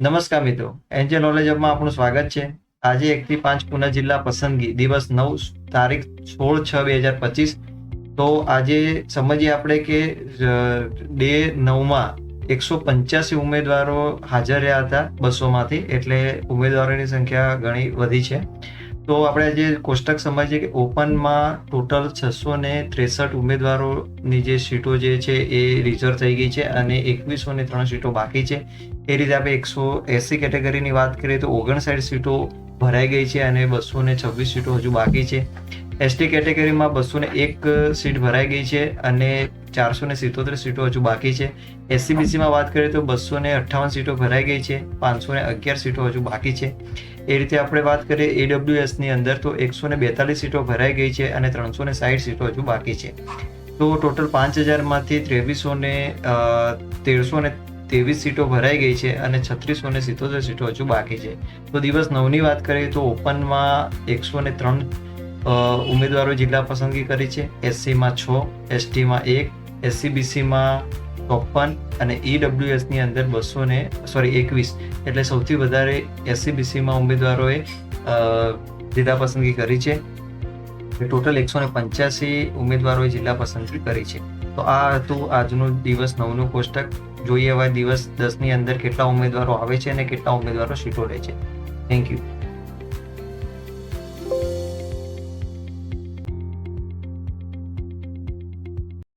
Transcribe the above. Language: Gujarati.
નમસ્કાર મિત્રો. એન્જલ નોલેજ હબમાં આપણું સ્વાગત છે. આજે એકથી પાંચ પુના જિલ્લા પસંદગી દિવસ નવ તારીખ સોળ છ બે હજાર પચીસ. તો આજે સમજીએ આપણે કે ડે નવમાં એકસો પંચ્યાસી ઉમેદવારો હાજર રહ્યા હતા બસોમાંથી. એટલે ઉમેદવારોની સંખ્યા ઘણી વધી છે. તો આપણે જે કોષ્ટક સમજીએ કે ઓપનમાં ટોટલ છસો ને ત્રેસઠ ઉમેદવારોની જે સીટો જે છે એ રિઝર્વ થઈ ગઈ છે અને એકવીસો ને ત્રણ સીટો બાકી છે. એ રીતે આપણે એકસો એસી કેટેગરીની વાત કરીએ તો ઓગણસાઠ સીટો ભરાઈ ગઈ છે અને બસો ને છવ્વીસ સીટો હજુ બાકી છે. એસટી કેટેગરીમાં બસો ને એક સીટ ભરાઈ ગઈ છે અને ચારસો ને સિત્તોતેર સીટો હજુ બાકી છે. એસસીબીસીમાં વાત કરીએ તો બસો ને અઠ્ઠાવન સીટો ભરાઈ ગઈ છે. પાંચસો ને અગિયાર સીટો હજુ બાકી છે. એ રીતે આપણે વાત કરીએ એડબ્લ્યુએસની અંદર તો એકસો ને બેતાલીસ સીટો ભરાઈ ગઈ છે અને ત્રણસો ને સાઠ સીટો હજુ બાકી છે. તો ટોટલ પાંચ હજારમાંથી ત્રેવીસો ને તેરસો ને ત્રેવીસ સીટો ભરાઈ ગઈ છે અને છત્રીસો ને સિત્તોતેર સીટો હજુ બાકી છે. તો દિવસ નવની વાત કરીએ તો ઓપનમાં એકસો ને ત્રણ ઉમેદવારો જિલ્લા પસંદગી કરી છે. એસસીમાં છ એસટીમાં એક એસસીબીસીમાં ચોપન અને ઈડબ્લ્યુએસની અંદર બસો ને સોરી એકવીસ. એટલે સૌથી વધારે એસસીબીસીમાં ઉમેદવારોએ જિલ્લા પસંદગી કરી છે. ટોટલ એકસો ને પંચ્યાસી ઉમેદવારોએ જિલ્લા પસંદગી કરી છે. તો આ હતું આજનું દિવસ, નવનું કોષ્ટક. જોઈએ હવે દિવસ દસની અંદર કેટલા ઉમેદવારો આવે છે અને કેટલા ઉમેદવારો સીટો લે છે. Thank you